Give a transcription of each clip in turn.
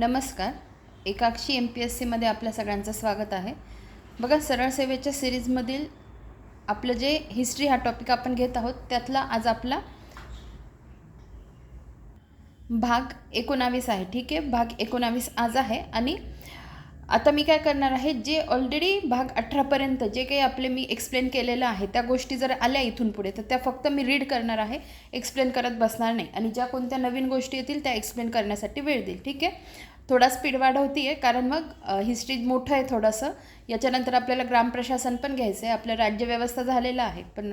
नमस्कार. एकाक्षी M P S सीमध्ये आपल्या सगळ्यांचं स्वागत आहे. बघा सरळ सेवेच्या सिरीजमधील आपलं जे हिस्ट्री हा टॉपिक आपण घेत आहोत त्यातला आज आपला भाग एकोणावीस आहे. ठीक आहे? भाग एकोणावीस आज आहे आणि आता मी काय करणार आहे जे ऑलरेडी भाग अठरापर्यंत जे काही आपले मी एक्सप्लेन केलेलं आहे त्या गोष्टी जर आल्या इथून पुढे तर त्या फक्त मी रीड करणार आहे एक्सप्लेन करत बसणार नाही. आणि ज्या कोणत्या नवीन गोष्टी येतील त्या एक्सप्लेन करण्यासाठी वेळ देईल ठीक आहे? थोडा स्पीड वाढवती आहे कारण मग हिस्ट्री मोठं आहे थोडंसं. याच्यानंतर आपल्याला ग्रामप्रशासन पण घ्यायचं आहे आपलं राज्यव्यवस्था झालेलं आहे. पण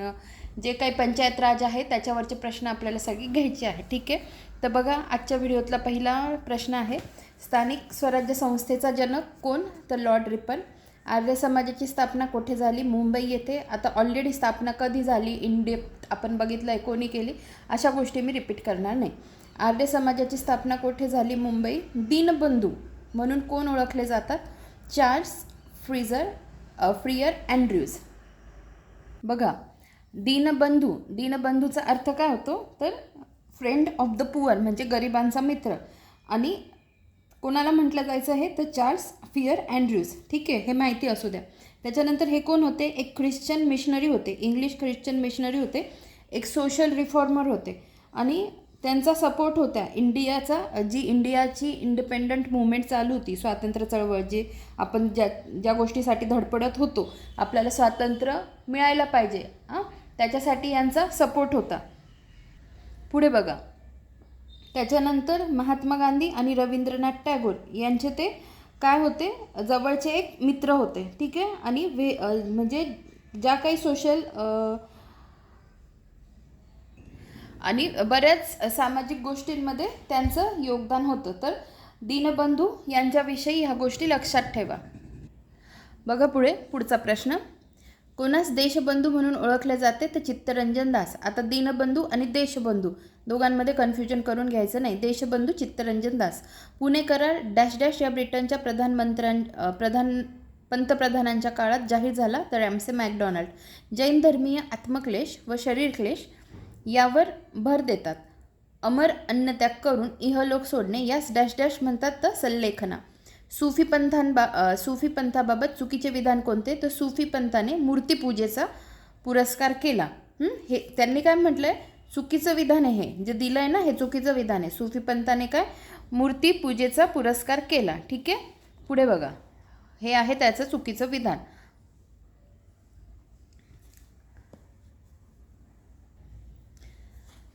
जे काही पंचायत राज आहे त्याच्यावरचे प्रश्न आपल्याला सगळी घ्यायचे आहे ठीक आहे? तर बघा आजच्या व्हिडिओतला पहिला प्रश्न आहे स्थानिक स्वराज्य संस्थेचा जनक कोण? तर लॉर्ड रिपन. आर्य समाजाची स्थापना कुठे झाली? मुंबई येथे. आता ऑलरेडी स्थापना कधी झाली? इंडिया आपण बघितलं आहे कोणी केली? अशा गोष्टी मी रिपीट करणार नाही. आर्य समाजाची स्थापना कुठे झाली? मुंबई. दीनबंधू म्हणून कोण ओळखले जातात? Charles Freer Freer Andrews. बघा दीनबंधू. दीनबंधूचा अर्थ काय होतो? तर फ्रेंड ऑफ द पुअर म्हणजे गरिबांचा मित्र. आणि कोणाला म्हटलं जायचं आहे? तर चार्ल्स फिअर अँड्र्यूज ठीक आहे? हे माहिती असू द्या. त्याच्यानंतर हे कोण होते? एक ख्रिश्चन मिशनरी होते. इंग्लिश ख्रिश्चन मिशनरी होते. एक सोशल रिफॉर्मर होते. आणि त्यांचा सपोर्ट होता इंडियाचा जी इंडियाची इंडिपेंडंट मुवमेंट चालू होती स्वातंत्र्य चळवळ जे आपण ज्या ज्या गोष्टीसाठी धडपडत होतो आपल्याला स्वातंत्र्य मिळायला पाहिजे. हां त्याच्यासाठी यांचा सपोर्ट होता. पुढे बघा. त्याच्यानंतर महात्मा गांधी आणि रवींद्रनाथ टागोर यांचे ते काय होते? जवळचे एक मित्र होते. ठीक आहे? आणि वे म्हणजे ज्या काही सोशल आणि बऱ्याच सामाजिक गोष्टींमध्ये त्यांचं योगदान होतं. तर दीनबंधू यांच्याविषयी ह्या गोष्टी लक्षात ठेवा. बघा पुढे पुढचा प्रश्न. कोणास देशबंधू म्हणून ओळखले जाते तर चित्तरंजन दास. आता दीनबंधू आणि देशबंधू दोघांमध्ये कन्फ्युजन करून घ्यायचं नाही. देशबंधू चित्तरंजन दास. पुणे करार डॅश डॅश या ब्रिटनच्या प्रधानमंत्र्यां प्रधान पंतप्रधानांच्या काळात जाहीर झाला. तर रॅमसे मॅकडॉनल्ड. जैन धर्मीय आत्मक्लेश व शरीर क्लेश यावर भर देतात. अमर अन्नत्याग करून इहलोक सोडणे यास डॅश डॅश म्हणतात. तर सल्लेखना. सुफी पंथांबा सुफी पंथाबाबत चुकीचे विधान कोणते? तर सुफी पंथाने मूर्तीपूजेचा पुरस्कार केला. हे? त्यांनी काय म्हटलं आहे चुकीचं विधान आहे हे. जे दिलं आहे ना हे चुकीचं विधान आहे. सुफी पंथाने काय? मूर्तीपूजेचा पुरस्कार केला. ठीक आहे? पुढे बघा. हे आहे त्याचं चुकीचं विधान.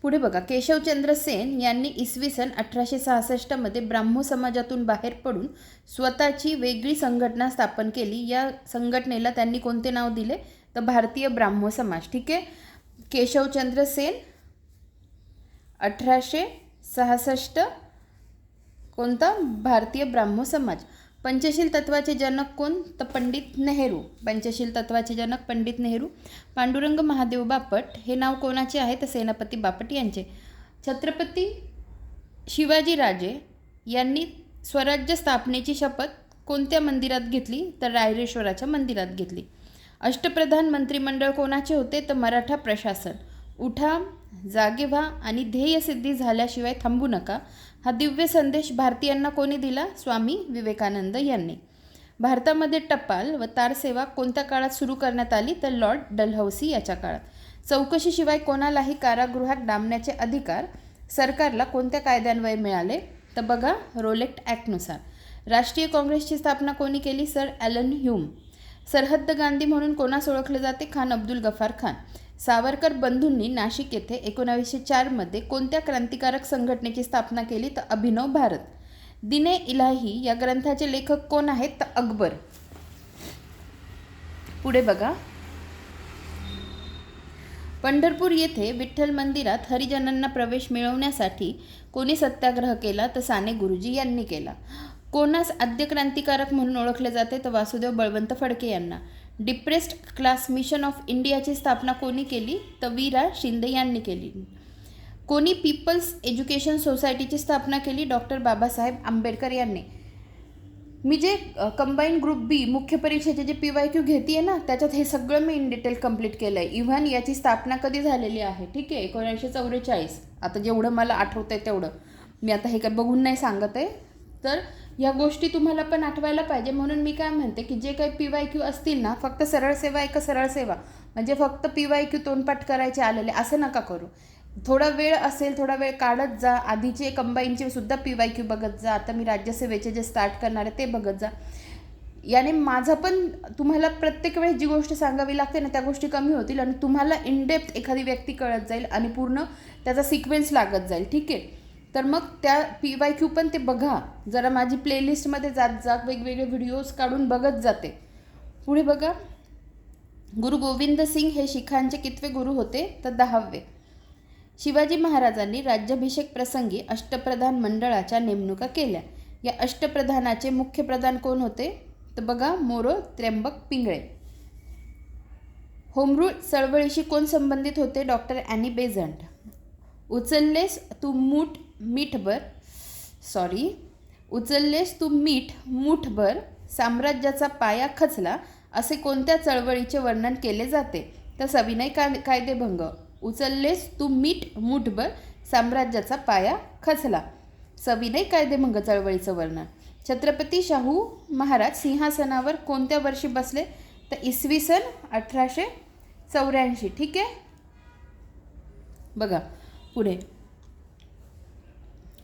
पुढे बघा केशवचंद्र सेन यांनी इसवी सन अठराशे सहासष्टमध्ये ब्राह्मो समाजातून बाहेर पडून स्वतःची वेगळी संघटना स्थापन केली. या संघटनेला त्यांनी कोणते नाव दिले? तर भारतीय ब्राह्मो समाज. ठीक आहे? केशवचंद्र सेन अठराशे सहासष्ट कोणता? भारतीय ब्राह्मो समाज. पंचशील तत्वाचे जनक कोण? तर पंडित नेहरू. पंचशील तत्वाचे जनक पंडित नेहरू. पांडुरंग महादेव बापट. हे नाव कोणाचे आहे? तर सेनापती बापट यांचे. छत्रपती शिवाजीराजे यांनी स्वराज्य स्थापनेची शपथ कोणत्या मंदिरात घेतली? तर रायरेश्वराच्या मंदिरात घेतली. अष्टप्रधान मंत्रिमंडळ कोणाचे होते? तर मराठा प्रशासन. उठा जागे व्हा आणि ध्येयसिद्धी झाल्याशिवाय थांबू नका. हा दिव्य संदेश भारतीयांना कोणी दिला? स्वामी विवेकानंद यांनी. भारतामध्ये टपाल व तारसेवा कोणत्या काळात सुरू करण्यात आली? तर लॉर्ड डलहौसी याच्या काळात. चौकशीशिवाय कोणालाही कारागृहात डांबण्याचे अधिकार सरकारला कोणत्या कायद्यान्वये मिळाले? तर बघा रोलेक्ट ॲक्टनुसार. राष्ट्रीय काँग्रेसची स्थापना कोणी केली? Sir Allan Hume. सरहद्द गांधी म्हणून कोणास ओळखले जाते? खान अब्दुल गफार खान. सावरकर बंधूंनी नाशिक येथे एकोणावीसशे चारमध्ये कोणत्या क्रांतिकारक संघटनेची स्थापना केली तर अभिनव भारत? दिने इलाही या ग्रंथाचे लेखक कोण आहेत तर अकबर. पुढे बघा. पंढरपूर येथे विठ्ठल मंदिरात हरिजनांना प्रवेश मिळवण्यासाठी कोणी सत्याग्रह केला तर साने गुरुजी यांनी केला. कोणास आद्य क्रांतिकारक म्हणून ओळखले जाते तर वासुदेव बळवंत फडके यांना. डिप्रेस्ड क्लास मिशन ऑफ इंडियाची स्थापना कोणी केली? तर वीरा शिंदे यांनी केली. कोणी पीपल्स एज्युकेशन सोसायटीची स्थापना केली? डॉक्टर बाबासाहेब आंबेडकर यांनी. मी जे कंबाईन ग्रुप बी मुख्य परीक्षेचे जे पी वाय क्यू घेते ना त्याच्यात हे सगळं मी इन डिटेल कंप्लीट केलं आहे इव्हन याची स्थापना कधी झालेली आहे? ठीक आहे एकोणीसशे चौवेचाळीस. आता जेवढं मला आठवतं आहे तेवढं. मी आता हे काय बघून नाही सांगत आहे. तर या गोष्टी तुम्हाला पण आठवायला पाहिजे. म्हणून मी काय म्हणते की जे काही पी वाय क्यू असतील ना फक्त सरळ सेवा एक सरळ सेवा. म्हणजे फक्त पी वाय क्यू तोंडपाठ करायचे आलेले असं नका करू. थोडा वेळ असेल थोडा वेळ काढत जा. आधीचे कंबाईनचे सुद्धा पी वाय क्यू बघत जा. आता मी राज्यसेवेचे जे स्टार्ट करणार आहे ते बघत जा. याने माझं पण तुम्हाला प्रत्येक वेळेस जी गोष्ट सांगावी लागते ना त्या गोष्टी कमी होतील आणि तुम्हाला इनडेप्थ एखादी व्यक्ती कळत जाईल आणि पूर्ण त्याचा सिक्वेन्स लागत जाईल. ठीक आहे? तर मग त्या पी वाय क्यू पण ते बघा. जरा माझी प्लेलिस्टमध्ये जात जा वेगवेगळे व्हिडिओज काढून बघत जाते. पुढे बघा. गुरु गोविंद सिंग हे शिखांचे कितवे गुरु होते? तर दहावे. शिवाजी महाराजांनी राज्याभिषेक प्रसंगी अष्टप्रधान मंडळाच्या नेमणुका केल्या. या अष्टप्रधानाचे मुख्य प्रधान कोण होते? तर बघा मोरो त्र्यंबक पिंगळे. होमरूळ चळवळीशी कोण संबंधित होते? Doctor Annie Besant. उचललेस तू मूठ मीठभर सॉरी उचललेस तू मीठ मूठभर साम्राज्याचा पाया खचला असे कोणत्या चळवळीचे वर्णन केले जाते? तर सविनय का कायदेभंग. उचललेस तू मीठ मूठभर साम्राज्याचा पाया खचला. सविनय कायदेभंग चळवळीचं वर्णन. छत्रपती शाहू महाराज सिंहासनावर कोणत्या वर्षी बसले? तर इसवी सन अठराशे चौऱ्याऐंशी. ठीक आहे? बघा पुढे.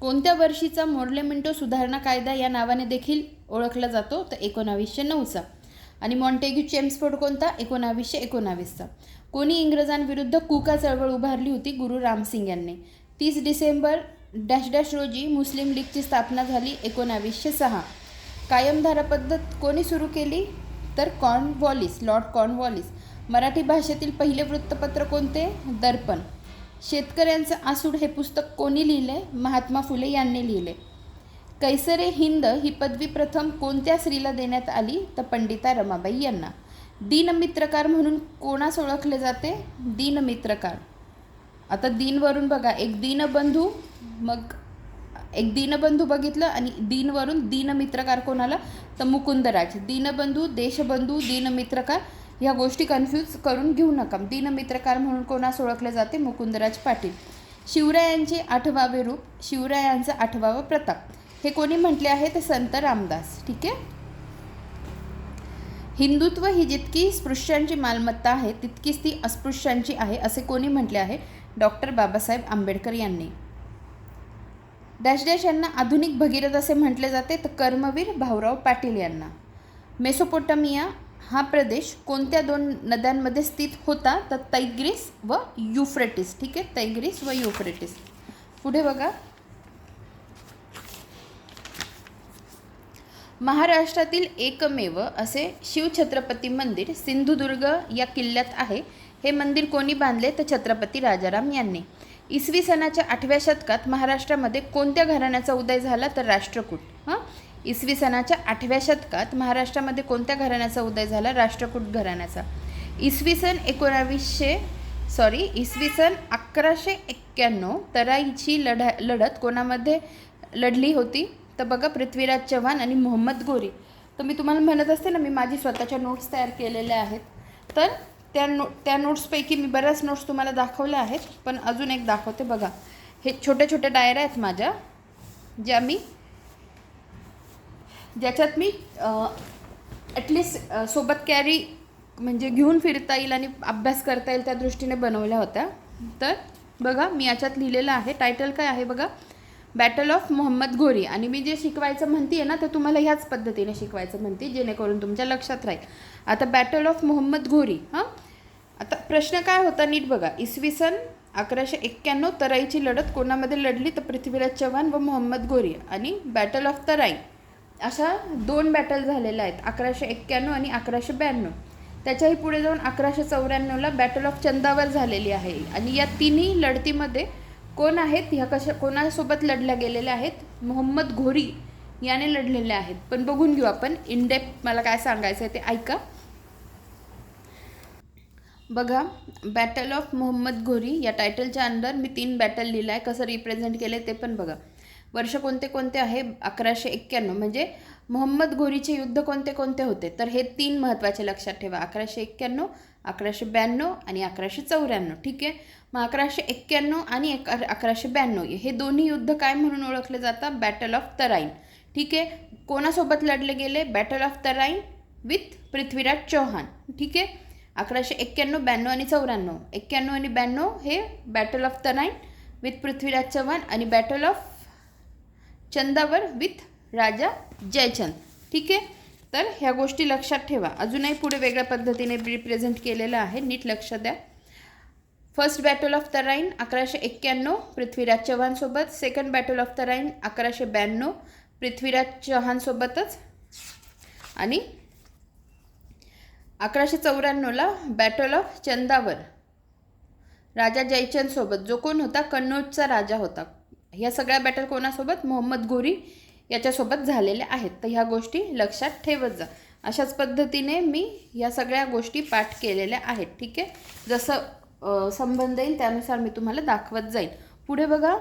कोणत्या वर्षीचा मोर्लेमिंटो सुधारणा कायदा या नावाने देखील ओळखला जातो? तर एकोणावीसशे नऊचा. आणि मॉन्टेग्यू चेम्सफोर्ड कोणता? एकोणावीसशे एकोणावीसचा. कोणी इंग्रजांविरुद्ध कुका चळवळ उभारली होती? गुरु रामसिंग यांनी. तीस डिसेंबर डॅश डॅश रोजी मुस्लिम लीगची स्थापना झाली एकोणावीसशे सहा. कायमधारा पद्धत कोणी सुरू केली? तर कॉर्नवॉलिस लॉर्ड कॉर्नवॉलिस मराठी भाषेतील पहिले वृत्तपत्र कोणते? दर्पण. शेतकऱ्यांचं आसूड हे पुस्तक कोणी लिहिले? महात्मा फुले यांनी लिहिले. कैसरे हिंद ही पदवी प्रथम कोणत्या स्त्रीला देण्यात आली? तर पंडिता रमाबाई यांना. दीनमित्रकार म्हणून कोणास ओळखले जाते? दीनमित्रकार. आता दीनवरून बघा एक दीनबंधू मग एक दीनबंधू बघितलं आणि दीनवरून दीनमित्रकार कोणाला? तर मुकुंदराज. दीनबंधू देशबंधू दीनमित्रकार ह्या गोष्टी कन्फ्यूज करून घेऊ नका. दिनमित्रकार म्हणून कोणास ओळखले जाते? मुकुंदराज पाटील. शिवरायांचे आठवावे रूप शिवरायांचा आठवावा प्रताप. हे कोणी म्हटले आहे? ते संत रामदास. ठीक आहे? हिंदुत्व ही जितकी स्पृश्यांची मालमत्ता आहे तितकीच ती अस्पृश्यांची आहे असे कोणी म्हटले आहे? डॉक्टर बाबासाहेब आंबेडकर यांनी. डॅश डॅश यांना आधुनिक भगीरथ असे म्हटले जाते तर कर्मवीर भाऊराव पाटील यांना. मेसोपोटामिया हा प्रदेश कोणत्या दोन नद्यांमध्ये स्थित होता? तर तैग्रीस व युफ्रेटिस. ठीक आहे? तैग्रीस व युफ्रेटिस. पुढे बघा. महाराष्ट्रातील एकमेव असे शिवछत्रपती मंदिर सिंधुदुर्ग या किल्ल्यात आहे. हे मंदिर कोणी बांधले? तर छत्रपती राजाराम यांनी. इसवी सणाच्या आठव्या शतकात महाराष्ट्रामध्ये कोणत्या घराण्याचा उदय झाला? तर राष्ट्रकूट. हां? इसवी सणाच्या आठव्या शतकात महाराष्ट्रामध्ये कोणत्या घराण्याचा उदय झाला? राष्ट्रकूट घराण्याचा. इसवी सन एकोणावीसशे सॉरी इसवी सन अकराशे एक्क्याण्णव तराईची लढा लढत कोणामध्ये लढली होती? तर बघा पृथ्वीराज चव्हाण आणि मोहम्मद गोरी. तर मी तुम्हाला म्हणत असते ना मी माझी स्वतःच्या नोट्स तयार केलेल्या आहेत. तर त्या नो त्या नोट्सपैकी मी बऱ्याच नोट्स तुम्हाला दाखवल्या आहेत पण अजून एक दाखवते बघा. हे छोट्या छोट्या डायऱ्या आहेत माझ्या ज्या मी ज्याच्यात मी ॲटलिस्ट सोबत कॅरी म्हणजे घेऊन फिरता येईल आणि अभ्यास करता येईल त्या दृष्टीने बनवल्या होत्या. तर बघा मी याच्यात लिहिलेलं आहे. टायटल काय आहे बघा? बॅटल ऑफ मोहम्मद घोरी आणि मी जे शिकवायचं म्हणते ना तर तुम्हाला ह्याच पद्धतीने शिकवायचं म्हणते जेणेकरून तुमच्या लक्षात राहील. आता बॅटल ऑफ मोहम्मद घोरी हां? आता प्रश्न काय होता नीट बघा. इसवी सन अकराशे एक्क्याण्णव तराईची लढत कोणामध्ये लढली? तर पृथ्वीराज चव्हाण व मोहम्मद घोरी आणि बॅटल ऑफ तराई अशा दोन बॅटल झालेल्या आहेत. अकराशे एक्क्याण्णव आणि अकराशे ब्याण्णव. त्याच्याही पुढे जाऊन अकराशे चौऱ्याण्णवला बॅटल ऑफ चंदावर झालेली आहे. आणि या तिन्ही लढतीमध्ये कोण आहेत? ह्या कशा कोणासोबत लढल्या गेलेल्या आहेत? मोहम्मद घोरी याने लढलेल्या आहेत. पण बघून घेऊ आपण. इनडेप मला काय सांगायचं आहे ते ऐका. बघा बॅटल ऑफ मोहम्मद घोरी या टायटलच्या अंडर मी तीन बॅटल लिहिलं आहे कसं रिप्रेझेंट केलं ते पण बघा. वर्ष कोणते कोणते आहे? अकराशे एक्क्याण्णव. म्हणजे मोहम्मद घोरीचे युद्ध कोणते कोणते होते? तर हे तीन महत्त्वाचे लक्षात ठेवा. अकराशे एक्क्याण्णव अकराशे ब्याण्णव आणि अकराशे चौऱ्याण्णव. ठीक आहे? मग अकराशे एक्क्याण्णव आणि एक अकराशे ब्याण्णव. हे दोन्ही युद्ध काय म्हणून ओळखले जातात? बॅटल ऑफ तराईन ठीक आहे? कोणासोबत लढले गेले? Battle of Tarain with Prithviraj Chauhan. ठीक आहे? अकराशे एक्क्याण्णव ब्याण्णव आणि चौऱ्याण्णव. एक्क्याण्णव आणि ब्याण्णव हे battle of Tarain with Prithviraj Chavan आणि battle of Chandawar with Raja Jaichand. ठीक आहे? तर ह्या गोष्टी लक्षात ठेवा. अजूनही पुढे वेगळ्या पद्धतीने रिप्रेझेंट केलेलं आहे. नीट लक्ष द्या. First battle of Tarain अकराशे एक्क्याण्णव. पृथ्वीराज चव्हाणसोबत second battle of Tarain अकराशे ब्याण्णव. पृथ्वीराज चव्हाणसोबतच आणि अकराशे चौऱ्याण्णवला बॅटल ऑफ चंदावर. राजा जयचंदसोबत जो कोण होता? कन्नौजचा राजा होता. ह्या सगळ्या बॅटल कोणासोबत? मोहम्मद घोरी याच्यासोबत झालेल्या आहेत. तर ह्या गोष्टी लक्षात ठेवत जा. अशाच पद्धतीने मी ह्या सगळ्या गोष्टी पाठ केलेल्या आहेत. ठीक आहे? जसं संबंध येईल त्यानुसार मी तुम्हाला दाखवत जाईल पुढे बघा.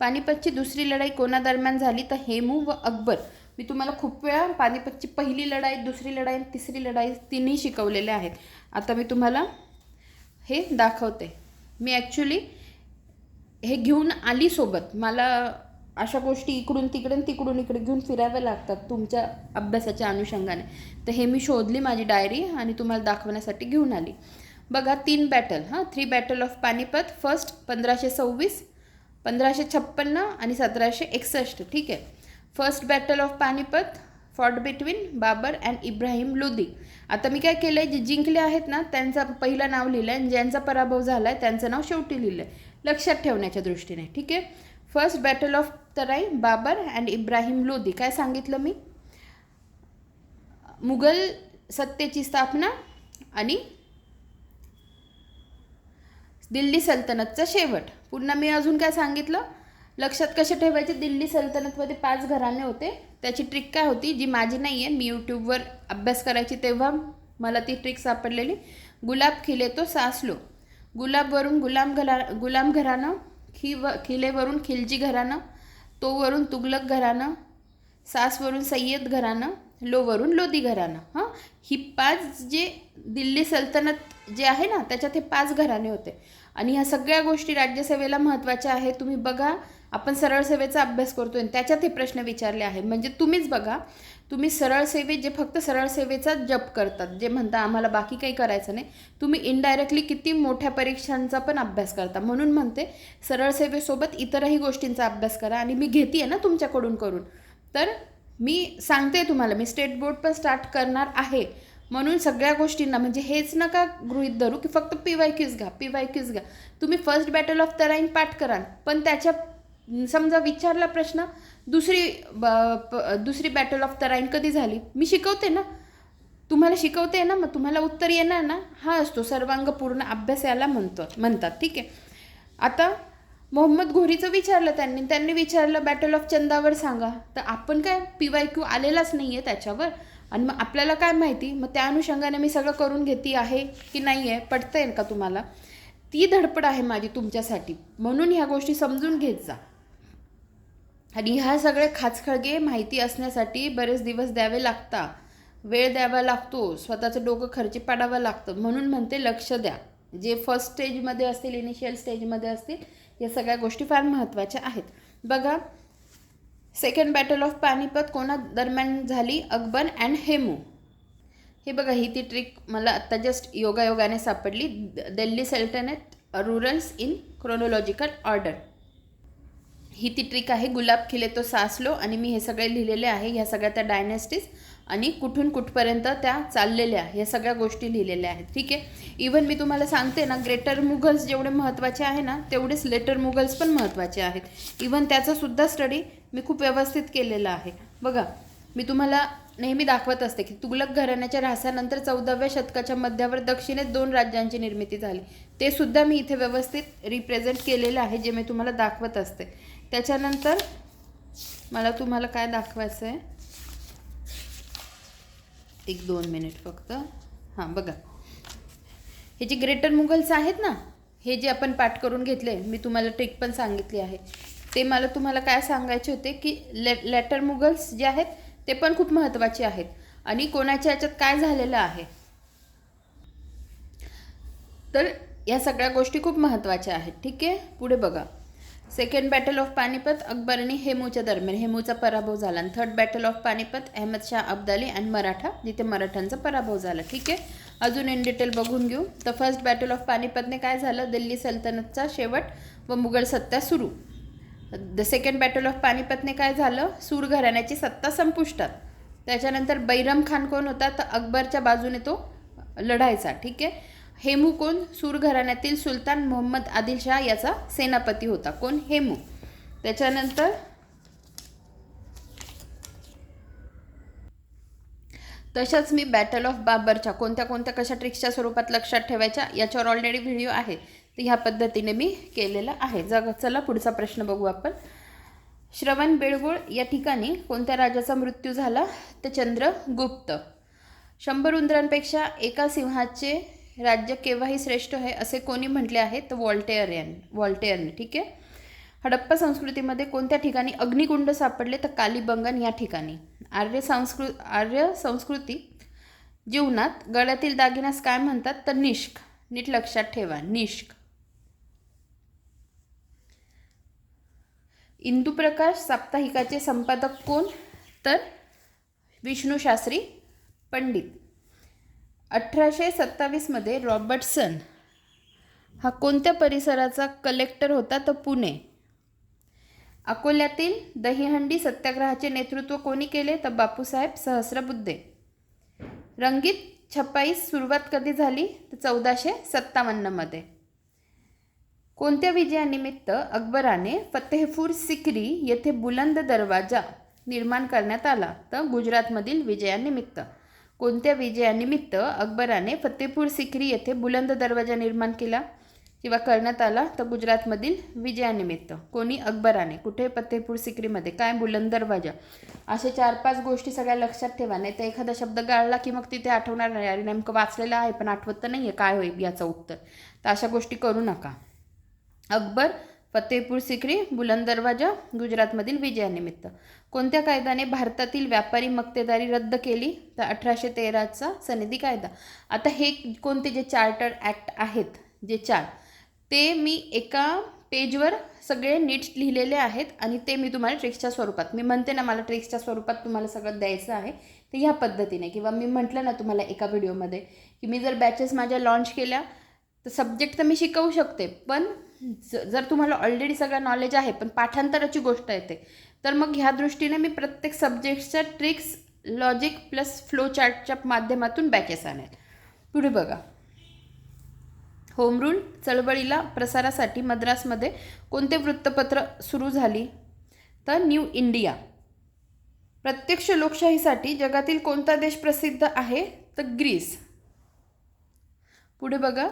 पानिपतची दुसरी लढाई कोणादरम्यान झाली? तर हेमू व अकबर. मी तुम्हाला खूप वेळा पानिपतची पहिली लढाई दुसरी लढाई तिसरी लढाई तिन्ही शिकवलेल्या आहेत. आता मी तुम्हाला हे दाखवते. मी ॲक्च्युली हे घेऊन आली सोबत. मला अशा गोष्टी इकडून तिकडे तिकडून इकडे घेऊन फिराव्या लागतात तुमच्या अभ्यासाच्या अनुषंगाने. तर हे मी शोधली माझी डायरी आणि तुम्हाला दाखवण्यासाठी घेऊन आली. बघा तीन बॅटल हां? Three battle of Panipat first पंधराशे सव्वीस पंधराशे छप्पन्न आणि सतराशे एकसष्ट. ठीक आहे? First battle of Panipat fought between Babur and Ibrahim Lodi. आता मी काय केलं आहे जे जिंकले आहेत ना त्यांचं पहिलं नाव लिहिलं आहे आणि ज्यांचा पराभव झाला आहे त्यांचं नाव शेवटी लिहिलं आहे लक्षात ठेवण्याच्या दृष्टीने ठीक आहे? First battle of Tarai Babur and Ibrahim Lodi काय सांगितलं मी? मुघल सत्तेची स्थापना आणि दिल्ली सल्तनतचा शेवट. पुन्हा मी अजून काय सांगितलं? लक्षात कसे ठेवायचे? दिल्ली सल्तनतमध्ये पाच घराणे होते. त्याची ट्रिक काय होती? जी माझी नाही आहे मी यूट्यूबवर अभ्यास करायची तेव्हा मला ती ट्रिक सापडलेली. गुलाब खिले तो सासलो. गुलाबवरून गुलाम घरा गुलाम घराणं खी व खिलेवरून खिलजी घराणं तोवरून तुगलक घराणं सासवरून सय्यद घराणं लोवरून लोधी घराणं हां? ही पाच जे दिल्ली सल्तनत जे आहे ना त्याच्यात हे पाच घराणे होते. आणि ह्या सगळ्या गोष्टी राज्यसेवेला महत्त्वाच्या आहेत. तुम्ही बघा आपण सरळ सेवेचा अभ्यास करतोय आणि त्याच्यात हे प्रश्न विचारले आहे. म्हणजे तुम्हीच बघा तुम्ही सरळ सेवे जे फक्त सरळ सेवेचा जप करतात जे म्हणता आम्हाला बाकी काही करायचं नाही तुम्ही इनडायरेक्टली किती मोठ्या परीक्षांचा पण अभ्यास करता. म्हणून म्हणते सरळ सेवेसोबत इतरही गोष्टींचा अभ्यास करा आणि मी घेते आहे ना तुमच्याकडून करून. तर मी सांगते तुम्हाला मी स्टेट बोर्ड पण स्टार्ट करणार आहे. म्हणून सगळ्या गोष्टींना म्हणजे हेच नका गृहित धरू की फक्त पी वाय क्यूज घ्या पी वाय क्यूज घ्या. तुम्ही फर्स्ट बॅटल ऑफ तराईन पाठ कराल पण त्याच्या समजा विचारला प्रश्न दुसरी ब- प- दुसरी बॅटल ऑफ तराईन कधी झाली? मी शिकवते ना. तुम्हाला शिकवते ना मग तुम्हाला उत्तर येणार ना. हा असतो सर्वांगपूर्ण अभ्यास याला म्हणतो म्हणतात. ठीक आहे? आता मोहम्मद घोरीचं विचारलं त्यांनी. त्यांनी विचारलं बॅटल ऑफ चंदावर सांगा. तर आपण काय पी वाय क्यू आलेलाच नाही आहे त्याच्यावर. आणि मग आपल्याला काय माहिती? मग त्या अनुषंगाने मी सगळं करून घेते आहे की नाही आहे पटतं का तुम्हाला? ती धडपड आहे माझी तुमच्यासाठी. म्हणून ह्या गोष्टी समजून घेत जा. आणि ह्या सगळे खाचखळगे माहिती असण्यासाठी बरेच दिवस द्यावे लागतात वेळ द्यावा लागतो. स्वतःचं डोकं खर्ची पाडावं लागतं. म्हणून म्हणते लक्ष द्या. जे फर्स्ट स्टेजमध्ये असतील इनिशियल स्टेजमध्ये असतील या सगळ्या गोष्टी फार महत्त्वाच्या आहेत. बघा सेकंड बॅटल ऑफ पानिपत कोणा दरम्यान झाली? अकबर अँड हेमू. हे बघा ही ती ट्रिक मला आत्ता जस्ट योगायोगाने सापडली. The- Delhi sultanate rulers in chronological order ही ती ट्रिक आहे. गुलाब खिले तो सासलो आणि मी हे सगळे लिहिलेले आहे. ह्या सगळ्या त्या डायनेस्टीज आणि कुठून कुठपर्यंत त्या चाललेल्या ह्या सगळ्या गोष्टी लिहिलेल्या आहेत. ठीक आहे? इवन मी तुम्हाला सांगते ना ग्रेटर मुघल्स जेवढे महत्त्वाचे आहे ना तेवढेच लेटर मुघल्स पण महत्त्वाचे आहेत. इवन त्याचासुद्धा स्टडी मी खूप व्यवस्थित केलेला आहे. बघा मी तुम्हाला नेहमी दाखवत असते की तुगलक घराण्याच्या ऱ्हासानंतर चौदाव्या शतकाच्या मध्यावर दक्षिणेत दोन राज्यांची निर्मिती झाली. ते सुद्धा मी इथे व्यवस्थित रिप्रेझेंट केलेलं आहे जे मी तुम्हाला दाखवत असते. त्याच्यानंतर मला तुम्हाला काय दाखवायचं आहे? एक दोन मिनिट फक्त. हां बघा. हे जे ग्रेटर मुघल्स आहेत ना हे जे आपण पाठ करून घेतले मी तुम्हाला ट्रिक पण सांगितली आहे. ते मला तुम्हाला काय सांगायचे होते की ले लेटर मुघल्स जे आहेत ते पण खूप महत्त्वाचे आहेत. आणि कोणाच्या याच्यात काय झालेलं आहे? तर या सगळ्या गोष्टी खूप महत्त्वाच्या आहेत. ठीक आहे? पुढे बघा. Second battle of Panipat Akbar आणि हेमूच्या दरम्यान. हेमूचा पराभव झाला आणि third battle of Panipat Ahmad Shah Abdali आणि मराठा जिथे मराठ्यांचा पराभव झाला. ठीक आहे? अजून इन डिटेल बघून घेऊ. तर फर्स्ट बॅटल ऑफ पानिपतने काय झालं? दिल्ली सल्तनतचा शेवट व मुघल सत्ता सुरू. द सेकंड बॅटल ऑफ पानिपतने काय झालं? सूर घराण्याची सत्ता संपुष्टात. त्याच्यानंतर बैरम खान कोण होता? तर अकबरच्या बाजूने तो लढायचा. ठीक आहे? हेमू कोण सूर घराण्यातील सुलतान मोहम्मद आदिलशाह याचा सेनापती होता. कोण? हेमू. त्याच्यानंतर तशाच मी बॅटल ऑफ बाबरच्या कोणत्या कोणत्या कशा ट्रिक्सच्या स्वरूपात लक्षात ठेवायच्या याच्यावर ऑलरेडी व्हिडिओ आहे. तर ह्या पद्धतीने मी केलेला आहे. जग चला पुढचा प्रश्न बघू आपण. श्रवण बेळगोळ या ठिकाणी कोणत्या राजाचा मृत्यू झाला? तर चंद्रगुप्त शंभर उंदरांपेक्षा एका सिंहाचे राज्य केव्हाही श्रेष्ठ आहे असे कोणी म्हटले आहे तर वॉल्टेअरियन वॉल्टेअरने ठीक आहे? हडप्पा संस्कृतीमध्ये कोणत्या ठिकाणी अग्निकुंड सापडले? तर कालीबंगन या ठिकाणी. आर्य संस्कृ आर्य संस्कृती जीवनात गळ्यातील दागिन्यास काय म्हणतात? तर निष्क. नीट लक्षात ठेवा निष्क. इंदुप्रकाश साप्ताहिकाचे संपादक कोण? तर विष्णूशास्त्री पंडित. अठराशे सत्तावीसमध्ये रॉबर्टसन हा कोणत्या परिसराचा कलेक्टर होता? तर पुणे. अकोल्यातील दहीहंडी सत्याग्रहाचे नेतृत्व कोणी केले? तर बापूसाहेब सहस्रबुद्धे. रंगीत छपाईस सुरुवात कधी झाली? तर चौदाशे सत्तावन्नमध्ये कोणत्या विजयानिमित्त अकबराने फतेहपूर सिकरी येथे बुलंद दरवाजा निर्माण करण्यात आला? तर गुजरातमधील विजयानिमित्त. कोणत्या विजयानिमित्त अकबराने फतेपूर सिक्री येथे बुलंद दरवाजा निर्माण केला? किंवा करण्यात आला तर गुजरातमधील विजयानिमित्त? कोणी? अकबराने. कुठे फतेपूर सिक्रीमध्ये काय बुलंद दरवाजा? असे चार पाच गोष्टी सगळ्या लक्षात ठेवा. नाही तर एखादा शब्द गाळला की मग तिथे आठवणार नाही. अरे नेमकं वाचलेलं आहे पण आठवत तर नाही आहे काय होईल याचं उत्तर? तर अशा गोष्टी करू नका. अकबर फतेपूर सिक्री बुलंद दरवाजा गुजरातमधील विजयानिमित्त. कोणत्या कायद्याने भारतातील व्यापारी मक्तेदारी रद्द केली? तर अठराशे तेराचा सनदी कायदा. आता हे कोणते जे चार्टर ॲक्ट आहेत? जे चार. ते मी एका पेजवर सगळे नीट लिहिलेले आहेत आणि ते मी तुम्हाला ट्रिक्सच्या स्वरूपात मी म्हणते ना मला ट्रिक्सच्या स्वरूपात तुम्हाला सगळं द्यायचं आहे तर ह्या पद्धतीने किंवा मी म्हटलं ना तुम्हाला एका व्हिडिओमध्ये की मी जर बॅचेस माझ्या लॉन्च केल्या तर सब्जेक्ट तर मी शिकवू शकते पण जर तुम्हाला ऑलरेडी सगळं नॉलेज आहे पण पाठांतराची गोष्ट येते तर मग ह्या दृष्टीने मी प्रत्येक सब्जेक्टच्या ट्रिक्स लॉजिक प्लस फ्लो चार्टच्या माध्यमातून बॅचेस आणेल. पुढे बघा. होमरूल चळवळीला प्रसारासाठी मद्रासमध्ये कोणते वृत्तपत्र सुरू झाली? तर न्यू इंडिया. प्रत्यक्ष लोकशाहीसाठी जगातील कोणता देश प्रसिद्ध आहे? तर ग्रीस. पुढे बघा.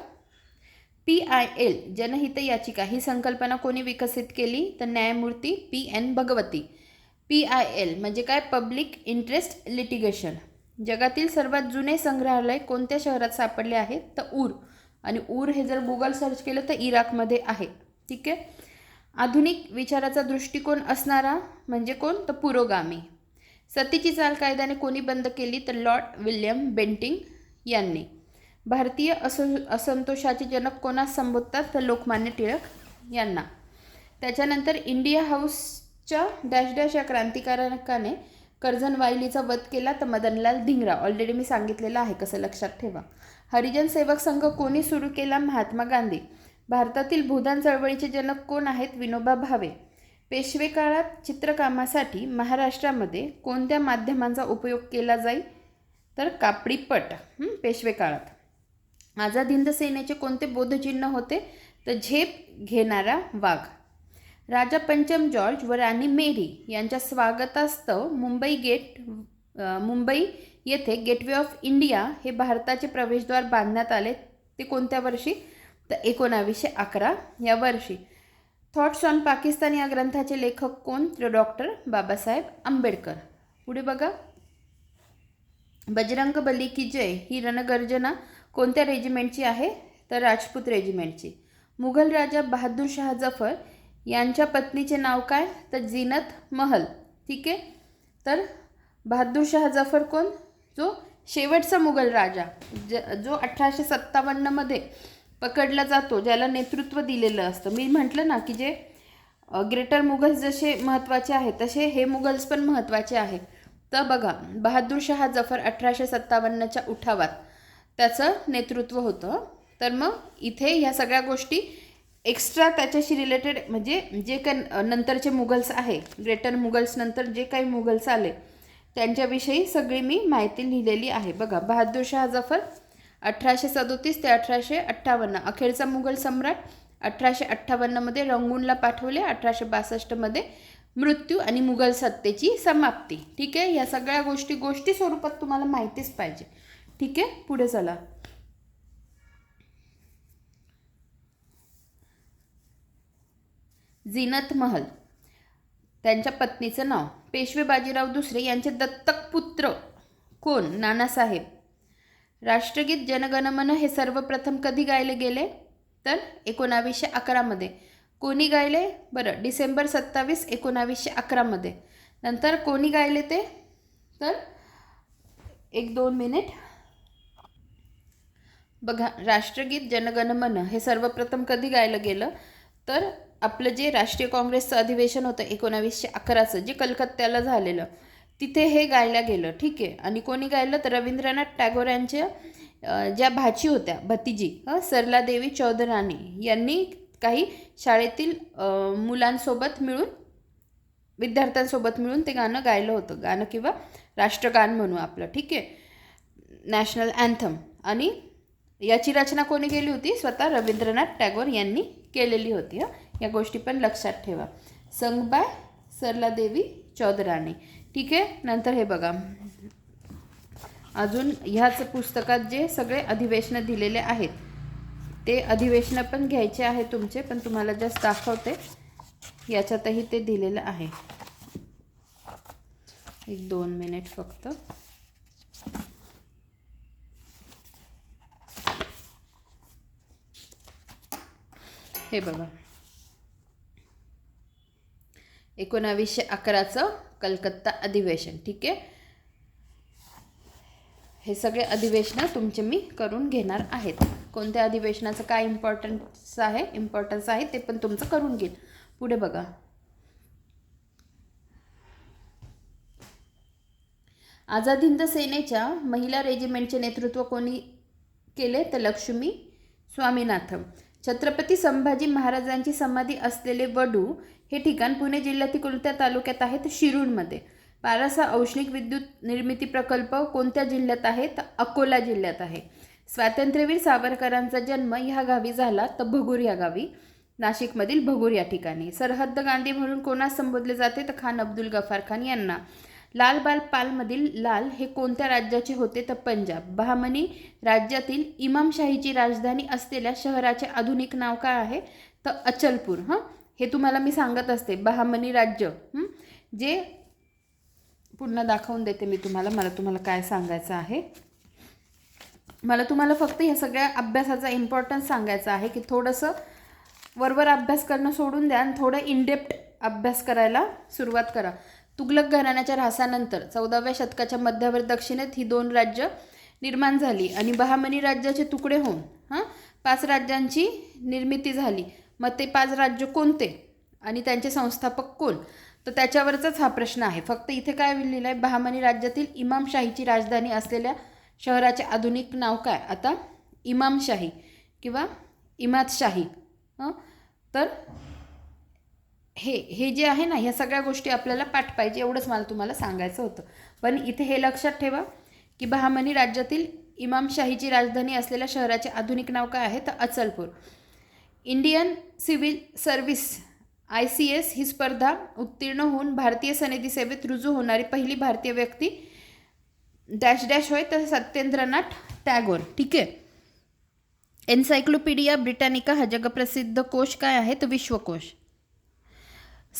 पी आय एल जनहित याचिका ही संकल्पना कोणी विकसित केली? तर न्यायमूर्ती P N Bhagwati. P I L म्हणजे काय? Public interest litigation. जगातील सर्वात जुने संग्रहालय कोणत्या शहरात सापडले आहे तर ऊर. आणि ऊर हे जर गुगल सर्च केलं तर इराकमध्ये आहे. ठीक आहे? आधुनिक विचाराचा दृष्टिकोन असणारा म्हणजे कोण? तर पुरोगामी. सतीची चाल कायद्याने कोणी बंद केली? तर लॉर्ड विल्यम बेंटिंग यांनी. भारतीय असो असंतोषाचे जनक कोणास संबोधतात? तर लोकमान्य टिळक यांना. त्याच्यानंतर इंडिया हाऊसच्या डॅश डॅश या क्रांतिकारकाने कर्जन वायलीचा वध केला तर मदनलाल धिंगरा ऑलरेडी मी सांगितलेलं आहे कसं लक्षात ठेवा. हरिजन सेवक संघ कोणी सुरू केला? महात्मा गांधी. भारतातील भूदान चळवळीचे जनक कोण आहेत? विनोबा भावे. पेशवे काळात चित्रकामासाठी महाराष्ट्रामध्ये कोणत्या माध्यमांचा उपयोग केला जाईल तर कापडी पट पेशवे काळात. आझाद हिंद सेनेचे कोणते बोधचिन्ह होते? तर झेप घेणारा वाघ. राजा पंचम जॉर्ज व राणी मेरी यांच्या स्वागतास्तव मुंबई गेट मुंबई येथे गेटवे ऑफ इंडिया हे भारताचे प्रवेशद्वार बांधण्यात आले. ते कोणत्या वर्षी? तर एकोणावीसशे अकरा या वर्षी. थॉट्स ऑन पाकिस्तान या ग्रंथाचे लेखक कोण? तर डॉक्टर बाबासाहेब आंबेडकर. पुढे बघा. बजरंग बली की जय ही रणगर्जना कोणत्या रेजिमेंटची आहे? तर राजपूत रेजिमेंटची. मुघल राजा बहादूर शाह जफर यांच्या पत्नीचे नाव काय? तर जिनत महल. ठीक आहे? तर बहादूर शाह जफर कोण? जो शेवटचा मुघल राजा ज जो अठराशे सत्तावन्नमध्ये पकडला जातो ज्याला नेतृत्व दिलेलं असतं. मी म्हटलं ना की जे ग्रेटर मुघल्स जसे महत्त्वाचे आहेत तसे हे मुघल्स पण महत्त्वाचे आहेत तर बघा बहादूर शाह जफर अठराशे सत्तावन्नच्या उठावात त्याचं नेतृत्व होतं. तर मग इथे ह्या सगळ्या गोष्टी एक्स्ट्रा त्याच्याशी रिलेटेड म्हणजे जे काही नंतरचे मुघल्स आहे ग्रेटर मुघल्स नंतर जे काही मुघल्स आले त्यांच्याविषयी सगळी मी माहिती लिहिलेली आहे. बघा बहादूर शाह जफर अठराशे सदोतीस ते अठराशे अठ्ठावन्न. अखेरचा मुघल सम्राट अठराशे अठ्ठावन्नमध्ये रंगूनला पाठवले अठराशे बासष्टमध्ये मृत्यू आणि मुघल सत्तेची समाप्ती. ठीक आहे? या सगळ्या गोष्टी गोष्टी स्वरूपात तुम्हाला माहितीच पाहिजे. ठीक आहे? पुढे चला. जिनत महल. त्यांच्या पत्नीचं नाव. पेशवे बाजीराव दुसरे यांचे दत्तक पुत्र. कोण? नानासाहेब. राष्ट्रगीत जनगणमन हे सर्वप्रथम कधी गायले गेले? तर एकोणावीसशे अकरामध्ये कोणी गायले? बरं डिसेंबर सत्तावीस एकोणावीसशे अकरामध्ये नंतर कोणी गायले ते? तर एक दोन मिनिट. बघा राष्ट्रगीत जनगणमन हे सर्वप्रथम कधी गायलं गेलं? तर आपलं जे राष्ट्रीय काँग्रेसचं अधिवेशन होतं एकोणावीसशे अकराचं जे कलकत्त्याला झालेलं तिथे हे गायला गेलं ठीक आहे? आणि कोणी गायलं? तर रवींद्रनाथ टागोर यांच्या ज्या भाची होत्या भतीजी सरला सरलादेवी चौधराणी यांनी काही शाळेतील मुलांसोबत मिळून विद्यार्थ्यांसोबत मिळून ते गाणं गायलं होतं. गाणं किंवा राष्ट्रगान म्हणू आपलं ठीक आहे? National anthem. आणि याची रचना कोणी केली होती? स्वतः रवींद्रनाथ टागोर यांनी केलेली होती हं. या गोष्टी पण लक्षात ठेवा. Sung by Saraladevi Chaudhurani. ठीक आहे? नंतर हे बघा. अजून ह्याच पुस्तकात जे सगळे अधिवेशनं दिलेले आहेत ते अधिवेशनं पण घ्यायचे आहे तुमचे पण तुम्हाला जस्ट दाखवते. याच्यातही ते दिलेलं आहे. एक दोन मिनिट फक्त. हे बघा. एकोणावीसशे अकराचं कलकत्ता अधिवेशन ठीक आहे? हे सगळे अधिवेशनं तुमचे मी करून घेणार आहेत. कोणत्या अधिवेशनाचं काय इम्पॉर्टन्स आहे इम्पॉर्टन्स आहे ते पण तुमचं करून घेईल पुढे बघा. आझाद हिंद सेनेच्या महिला रेजिमेंटचे नेतृत्व कोणी केले? तर लक्ष्मी स्वामीनाथन. छत्रपती संभाजी महाराजांची समाधी असलेले वडू हे ठिकाण पुणे जिल्ह्यातील कोणत्या तालुक्यात आहे तर शिरूरमध्ये. पारासा औष्णिक विद्युत निर्मिती प्रकल्प कोणत्या जिल्ह्यात आहे तर अकोला जिल्ह्यात आहे. स्वातंत्र्यवीर सावरकरांचा जन्म ह्या गावी झाला तर भगूर या गावी. नाशिकमधील भगूर या ठिकाणी. सरहद्द गांधी म्हणून कोणास संबोधले जाते तर खान अब्दुल गफार खान यांना. लाल बाल पालमधील लाल हे कोणत्या राज्याचे होते तर पंजाब. बहामनी राज्यातील इमामशाहीची राजधानी असलेल्या शहराचे आधुनिक नाव काय आहे? तर अचलपूर हां? हे तुम्हाला मी सांगत असते. बहामनी राज्य जे पुन्हा दाखवून देते मी तुम्हाला. मला तुम्हाला काय सांगायचं आहे? मला तुम्हाला फक्त ह्या सगळ्या अभ्यासाचा इम्पॉर्टन्स सांगायचा आहे की थोडंसं वरवर अभ्यास करणं सोडून द्या आणि थोडं इनडेप्ट अभ्यास करायला सुरुवात करा. तुगलक घराण्याच्या ऱ्हासानंतर चौदाव्या शतकाच्या मध्यावर दक्षिणेत ही दोन राज्य निर्माण झाली आणि बहामनी राज्याचे तुकडे होऊन हां पाच राज्यांची निर्मिती झाली. मग ते पाच राज्य कोणते आणि त्यांचे संस्थापक कोण? तर त्याच्यावरचाच हा प्रश्न आहे. फक्त इथे काय लिहिलं आहे बहामनी राज्यातील इमामशाहीची राजधानी असलेल्या शहराचे आधुनिक नाव काय? आता इमामशाही किंवा इमादशाही हं तर हे हे जे आहे ना ह्या सगळ्या गोष्टी आपल्याला पाठ पाहिजे एवढंच मला तुम्हाला सांगायचं होतं. पण इथे हे लक्षात ठेवा की बहामनी राज्यातील इमामशाहीची राजधानी असलेल्या शहराचे आधुनिक नाव काय आहे? तर Achalpur. Indian civil service I C S ही स्पर्धा उत्तीर्ण होऊन भारतीय सनदी सेवेत रुजू होणारी पहिली भारतीय व्यक्ती डॅश डॅश होय तर सत्येंद्रनाथ टॅगोर. ठीक आहे? एन्सायक्लोपीडिया ब्रिटानिका हा जगप्रसिद्ध कोश काय आहे? तर विश्वकोश.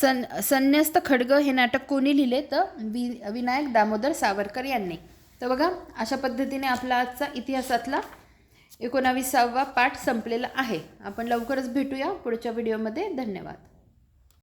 सन संन्यस्त खडग हे नाटक कोणी लिहिले? तर वि विनायक दामोदर सावरकर यांनी. तर बघा अशा पद्धतीने आपला आजचा इतिहासातला एकोणावीसावा पाठ संपलेला आहे. आपण लवकरच भेटूया. पुढच्या व्हिडिओमध्ये धन्यवाद.